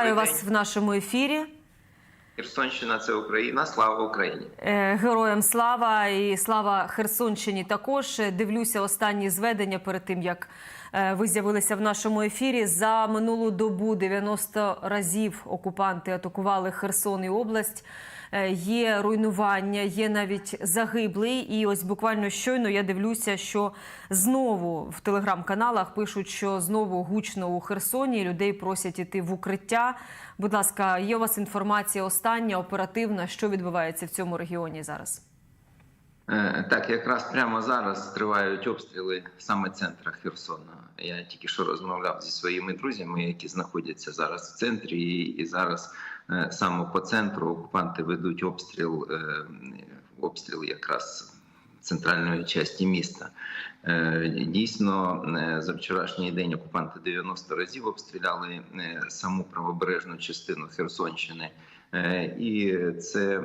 Вітаю вас в нашому ефірі. Херсонщина це Україна. Слава Україні! Е, Героям слава і слава Херсонщині. Також дивлюся останні зведення перед тим, як е, ви з'явилися в нашому ефірі. За минулу добу 90 разів окупанти атакували Херсон і область. Е, Є руйнування, є навіть загиблий. І ось буквально щойно я дивлюся, що знову в телеграм-каналах пишуть, що знову гучно у Херсоні. Людей просять іти в укриття. Будь ласка, є у вас інформація остання, оперативна, що відбувається в цьому регіоні зараз? Е, Так, якраз прямо зараз тривають обстріли саме центра Херсона. Я тільки що розмовляв зі своїми друзями, які знаходяться зараз в центрі, і, зараз е, саме по центру окупанти ведуть обстріл, е, обстріл якраз центральної частини міста. Е, Дійсно, е, за вчорашній день окупанти 90 разів обстріляли е, саму правобережну частину Херсонщини. І це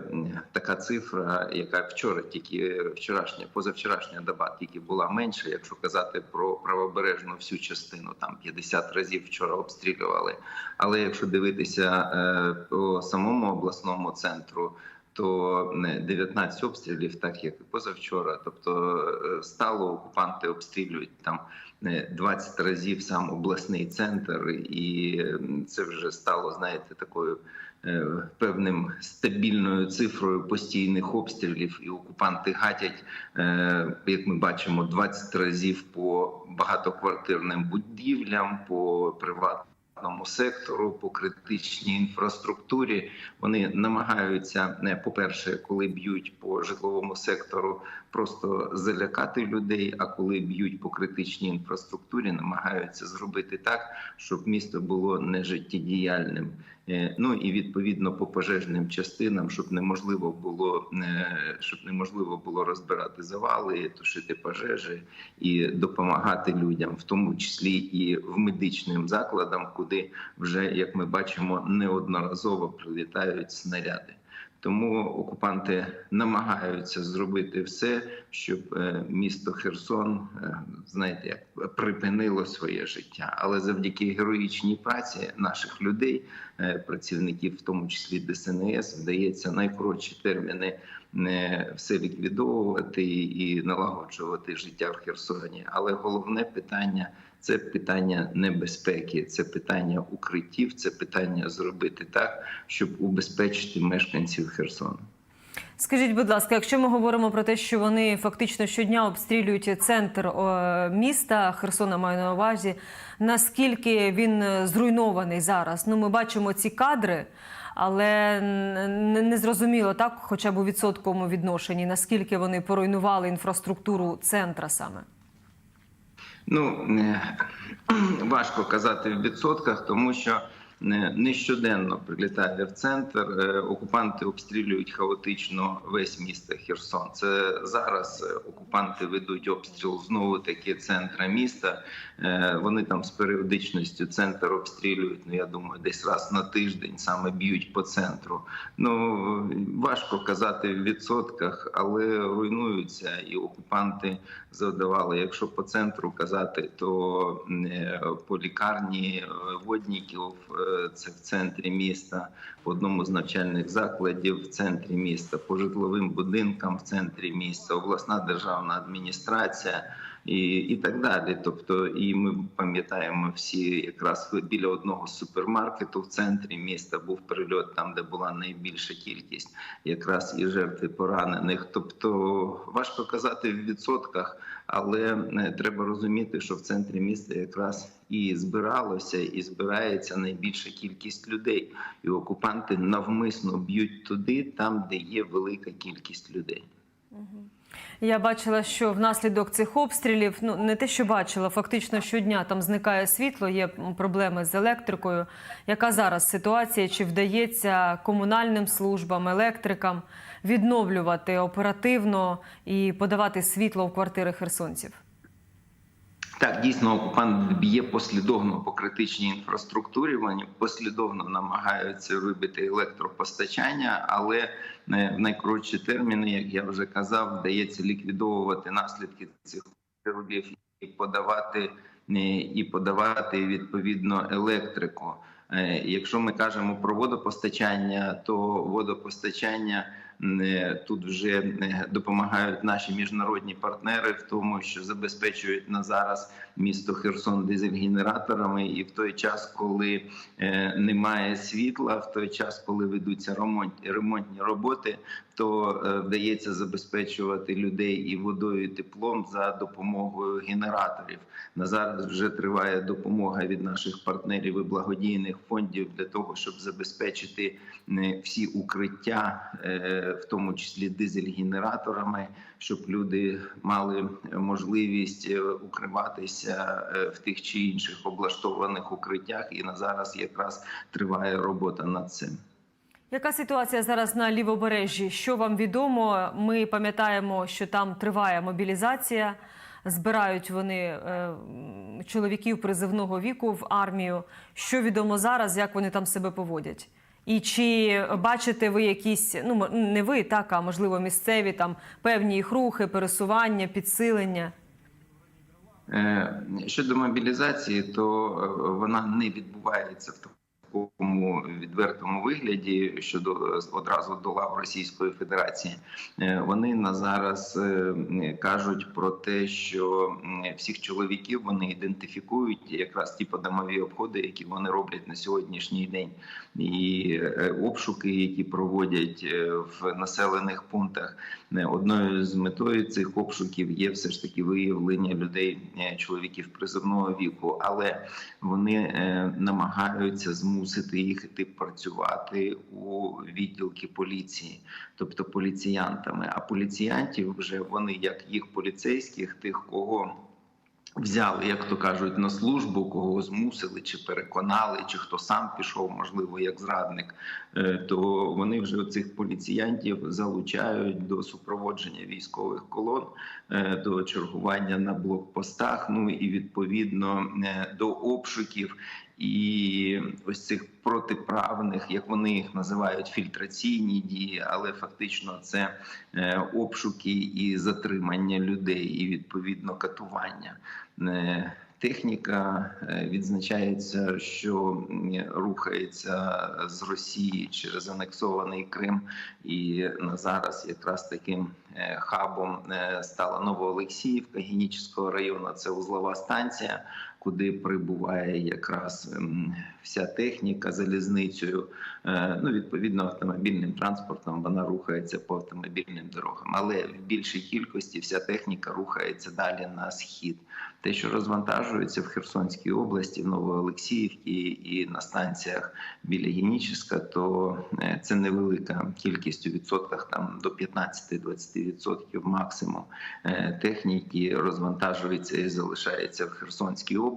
така цифра, яка вчора тільки вчорашня, позавчорашня доба тільки була менша. Якщо казати про правобережну всю частину, там 50 разів вчора обстрілювали. Але якщо дивитися по самому обласному центру, то е, 19 обстрілів, так як і позавчора. Тобто е, стало окупанти обстрілюють там е, 20 разів сам обласний центр, і е, це вже стало, знаєте, такою е, певним стабільною цифрою постійних обстрілів, і окупанти гатять, е, як ми бачимо, 20 разів по багатоквартирним будівлям, по приватному сектору, по критичній інфраструктурі. Вони намагаються не по-перше, коли б'ють по житловому сектору, просто залякати людей. А коли б'ють по критичній інфраструктурі, намагаються зробити так, щоб місто було нежиттєдіяльним. Е, Ну і відповідно по пожежним частинам, щоб неможливо було е, щоб неможливо було розбирати завали, тушити пожежі і допомагати людям, в тому числі і в медичним закладам, куди вже як ми бачимо неодноразово прилітають снаряди. Тому окупанти намагаються зробити все, щоб е, місто Херсон, е, знаєте, як припинило своє життя. Але завдяки героїчній праці наших людей, е, працівників, в тому числі ДСНС, вдається найкоротші терміни все ліквідовувати і налагоджувати життя в Херсоні. Але головне питання це питання небезпеки, це питання укриттів, це питання зробити так, щоб убезпечити мешканців Херсону. Скажіть, будь ласка, якщо ми говоримо про те, що вони фактично щодня обстрілюють центр міста Херсона, маю на увазі, наскільки він е, зруйнований зараз? Ну, ми бачимо ці кадри, але не зрозуміло так, хоча б у відсотковому відношенні, наскільки вони поруйнували інфраструктуру центра саме. Ну е, важко казати в відсотках, тому що е, нещоденно прилітає в центр. е, Окупанти обстрілюють хаотично весь місто Херсон. Це зараз е, окупанти ведуть обстріл знову таки центра міста. Е, Вони там з періодичністю центр обстрілюють. Ну я думаю, десь раз на тиждень саме б'ють по центру. Ну важко казати в відсотках, але руйнуються і окупанти завдавали. Якщо по центру казати, то по лікарні водніків це в центрі міста, в одному з навчальних закладів в центрі міста, по житловим будинкам в центрі міста, обласна державна адміністрація. І, і так далі. Тобто, і ми пам'ятаємо всі, якраз біля одного супермаркету в центрі міста був прильот, там де була найбільша кількість, якраз і жертви поранених. Тобто важко казати в відсотках, але е, треба розуміти, що в центрі міста якраз і збиралося, і збирається найбільша кількість людей, і окупанти навмисно б'ють туди, там де є велика кількість людей. Я бачила, що внаслідок цих обстрілів, ну не те, що бачила, фактично щодня там зникає світло, є проблеми з електрикою. Яка зараз ситуація? Чи вдається комунальним службам, електрикам відновлювати оперативно і подавати світло в квартири херсонців? Так, дійсно, окупант б'є послідовно по критичній інфраструктурі. Вони послідовно намагаються вибити електропостачання, але е, в найкоротші терміни, як я вже казав, вдається ліквідовувати наслідки цих обстрілів і подавати е, і подавати відповідно електрику. Е, Якщо ми кажемо про водопостачання, то водопостачання е, тут вже е, допомагають наші міжнародні партнери в тому, що забезпечують на зараз місто Херсон дизель-генераторами, і в той час, коли е, немає світла, в той час, коли ведуться ремонтні роботи, то е, вдається забезпечувати людей і водою, і теплом за допомогою генераторів. На зараз вже триває допомога від наших партнерів і благодійних фондів для того, щоб забезпечити е, всі укриття, е, в тому числі дизель-генераторами, щоб люди мали можливість укриватися в тих чи інших облаштованих укриттях. І на зараз якраз триває робота над цим. Яка ситуація зараз на лівобережжі? Що вам відомо? Ми пам'ятаємо, що там триває мобілізація. Збирають вони е, чоловіків призивного віку в армію. Що відомо зараз, як вони там себе поводять? І чи бачите ви якісь, ну не ви так, а можливо місцеві там певні їх рухи, пересування, підсилення? Е, Щодо мобілізації, то е, вона не відбувається в такому відвертому вигляді щодо одразу до лав Російської Федерації. Е, Вони на зараз е, кажуть про те, що всіх чоловіків вони ідентифікують якраз ті подомові обходи, які вони роблять на сьогоднішній день, і е, обшуки, які проводять в населених пунктах. Одною з метою цих обшуків є все ж таки виявлення людей, чоловіків призовного віку, але вони намагаються змусити їх іти працювати у відділки поліції, тобто поліціянтами. А поліціянтів вже вони як їх поліцейських, тих, кого взяли, як то кажуть, на службу, кого змусили чи переконали, чи хто сам пішов, можливо, як зрадник, е, то вони вже цих поліціянтів залучають до супроводження військових колон, е, до чергування на блокпостах. Ну і відповідно е, до обшуків. І ось цих протиправних, як вони їх називають, фільтраційні дії, але фактично це е, обшуки і затримання людей, і відповідно катування. Е, Техніка е, відзначається, що рухається з Росії через анексований Крим, і на зараз якраз таким хабом стала Новоолексіївка Генічського району. Це узлова станція, куди прибуває якраз ем, вся техніка залізницею. Е, Ну, відповідно, автомобільним транспортом вона рухається по автомобільним дорогам, але в більшій кількості вся техніка рухається далі на схід. Те, що розвантажується в Херсонській області, в Новоолексіївці і на станціях біля Геніческа, то е, це невелика кількість у відсотках, там до 15-20% максимум е, техніки розвантажується і залишається в Херсонській області.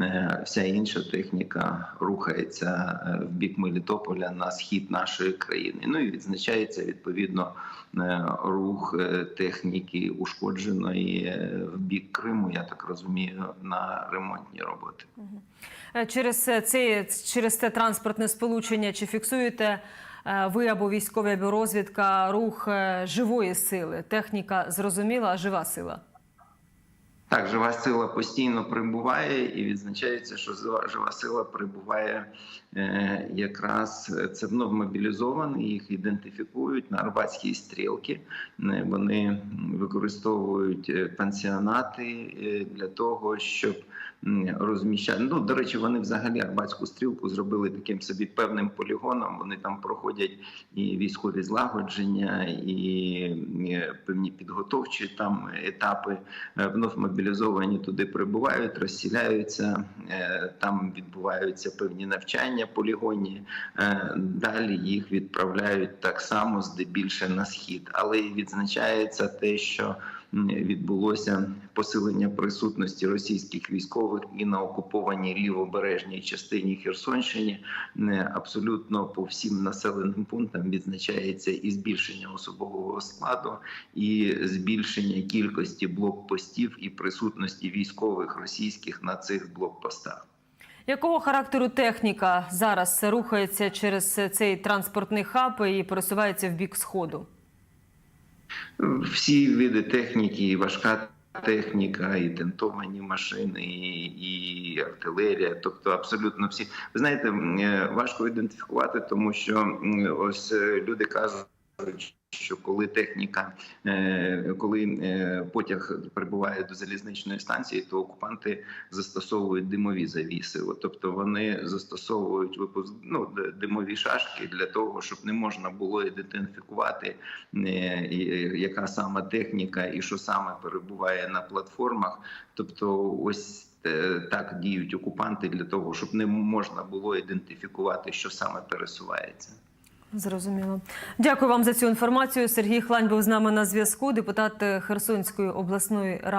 Е, Вся інша техніка рухається е, в бік Мелітополя на схід нашої країни. Ну і відзначається відповідно е, рух техніки ушкодженої в бік Криму. Я так розумію, на ремонтні роботи. Через це через це транспортне сполучення чи фіксуєте ви або військові або розвідка рух живої сили? Техніка зрозуміла, а жива сила. Так, жива сила постійно прибуває, і відзначається, що жива- сила прибуває е, якраз е, це вновь мобілізовані, їх ідентифікують на Арбатській стрілки. Е, Вони використовують е, пансіонати для того, щоб розміщати. Ну, до речі, вони взагалі Арбатську стрілку зробили таким собі певним полігоном. Вони там проходять і військові злагодження, і певні підготовчі там етапи. Вновь мобілізовані туди прибувають, розсіляються. е, Там відбуваються певні навчання полігонні. Е, Далі їх відправляють так само здебільше на схід, але відзначається те, що відбулося посилення присутності російських військових і на окупованій лівобережній частині Херсонщини. Абсолютно по всім населеним пунктам відзначається і збільшення особового складу, і збільшення кількості блокпостів і присутності військових російських на цих блокпостах. Якого характеру техніка зараз рухається через цей транспортний хаб і пересувається в бік сходу? Всі види техніки, і важка техніка, і тентовані машини, і, і артилерія. Тобто, абсолютно всі. Ви знаєте, е, важко ідентифікувати, тому що ось е, люди кажуть. Що коли техніка, е, коли е, потяг прибуває до залізничної станції, то окупанти застосовують димові завіси. Тобто вони застосовують випуск ну, димові шашки для того, щоб не можна було ідентифікувати, е, яка саме техніка і що саме перебуває на платформах. Тобто, ось так діють окупанти для того, щоб не можна було ідентифікувати, що саме пересувається. Зрозуміло. Дякую вам за цю інформацію. Сергій Хлань був з нами на зв'язку. Депутат Херсонської обласної ради.